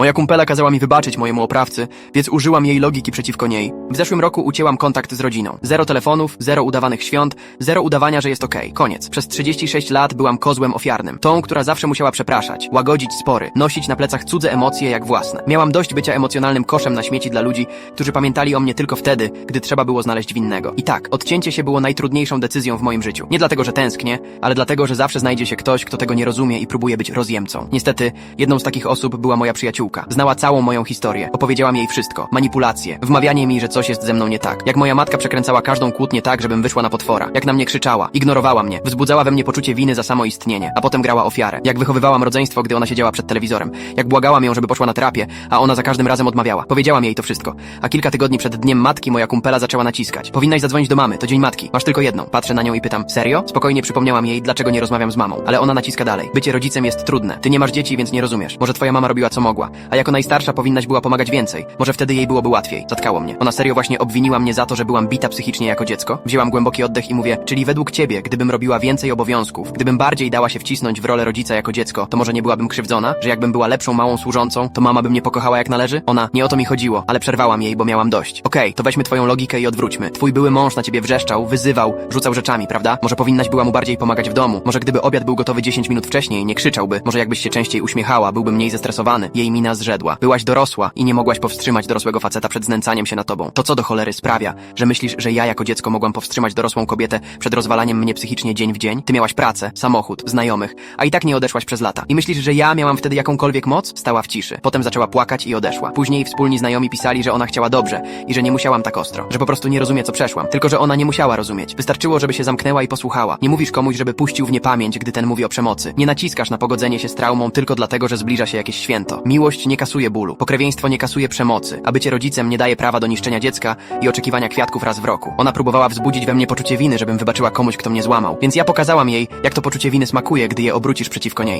Moja kumpela kazała mi wybaczyć mojemu oprawcy, więc użyłam jej logiki przeciwko niej. W zeszłym roku ucięłam kontakt z rodziną. Zero telefonów, zero udawanych świąt, zero udawania, że jest okej. Koniec. Przez 36 lat byłam kozłem ofiarnym. Tą, która zawsze musiała przepraszać, łagodzić spory, nosić na plecach cudze emocje jak własne. Miałam dość bycia emocjonalnym koszem na śmieci dla ludzi, którzy pamiętali o mnie tylko wtedy, gdy trzeba było znaleźć winnego. I tak, odcięcie się było najtrudniejszą decyzją w moim życiu. Nie dlatego, że tęsknię, ale dlatego, że zawsze znajdzie się ktoś, kto tego nie rozumie i próbuje być rozjemcą. Niestety, jedną z takich osób była moja przyjaciółka. Znała całą moją historię. Opowiedziałam jej wszystko. Manipulacje, wmawianie mi, że coś jest ze mną nie tak. Jak moja matka przekręcała każdą kłótnię tak, żebym wyszła na potwora. Jak na mnie krzyczała, ignorowała mnie, wzbudzała we mnie poczucie winy za samo istnienie, a potem grała ofiarę. Jak wychowywałam rodzeństwo, gdy ona siedziała przed telewizorem. Jak błagałam ją, żeby poszła na terapię, a ona za każdym razem odmawiała. Powiedziałam jej to wszystko. A kilka tygodni przed dniem matki moja kumpela zaczęła naciskać. Powinnaś zadzwonić do mamy, to dzień matki. Masz tylko jedną. Patrzę na nią i pytam, serio? Spokojnie przypomniałam jej, dlaczego nie rozmawiam z mamą. Ale ona naciska dalej. Bycie rodzicem jest trudne. Ty nie masz dzieci, więc nie rozumiesz. Może twoja mama robiła co mogła. A jako najstarsza powinnaś była pomagać więcej. Może wtedy jej byłoby łatwiej. Zatkało mnie. Ona serio właśnie obwiniła mnie za to, że byłam bita psychicznie jako dziecko. Wzięłam głęboki oddech i mówię, czyli według ciebie, gdybym robiła więcej obowiązków, gdybym bardziej dała się wcisnąć w rolę rodzica jako dziecko, to może nie byłabym krzywdzona? Że jakbym była lepszą małą służącą, to mama by mnie pokochała jak należy? Ona, nie o to mi chodziło, ale przerwałam jej, bo miałam dość. Okej, to weźmy twoją logikę i odwróćmy. Twój były mąż na ciebie wrzeszczał, wyzywał, rzucał rzeczami, prawda? Może powinnaś była mu bardziej pomagać w domu. Może gdyby obiad był gotowy 10 minut wcześniej, nie krzyczałby. Może jakbyś się częściej uśmiechała, byłby mniej zestresowany. Jej mina zrzedła. Byłaś dorosła i nie mogłaś powstrzymać dorosłego faceta przed znęcaniem się na tobą. To co do cholery sprawia, że myślisz, że ja jako dziecko mogłam powstrzymać dorosłą kobietę przed rozwalaniem mnie psychicznie dzień w dzień? Ty miałaś pracę, samochód, znajomych, a i tak nie odeszłaś przez lata. I myślisz, że ja miałam wtedy jakąkolwiek moc? Stała w ciszy. Potem zaczęła płakać i odeszła. Później wspólni znajomi pisali, że ona chciała dobrze i że nie musiałam tak ostro. Że po prostu nie rozumie, co przeszłam. Tylko, że ona nie musiała rozumieć. Wystarczyło, żeby się zamknęła i posłuchała. Nie mówisz komuś, żeby puścił w niepamięć, gdy ten mówi o przemocy. Nie naciskasz na pogodzenie się z traumą tylko dlatego, że zbliża się jakieś święto. Miłość nie kasuje bólu. Pokrewieństwo nie kasuje przemocy. A bycie rodzicem nie daje prawa do niszczenia dziecka i oczekiwania kwiatków raz w roku. Ona próbowała wzbudzić we mnie poczucie winy, żebym wybaczyła komuś, kto mnie złamał. Więc ja pokazałam jej, jak to poczucie winy smakuje, gdy je obrócisz przeciwko niej.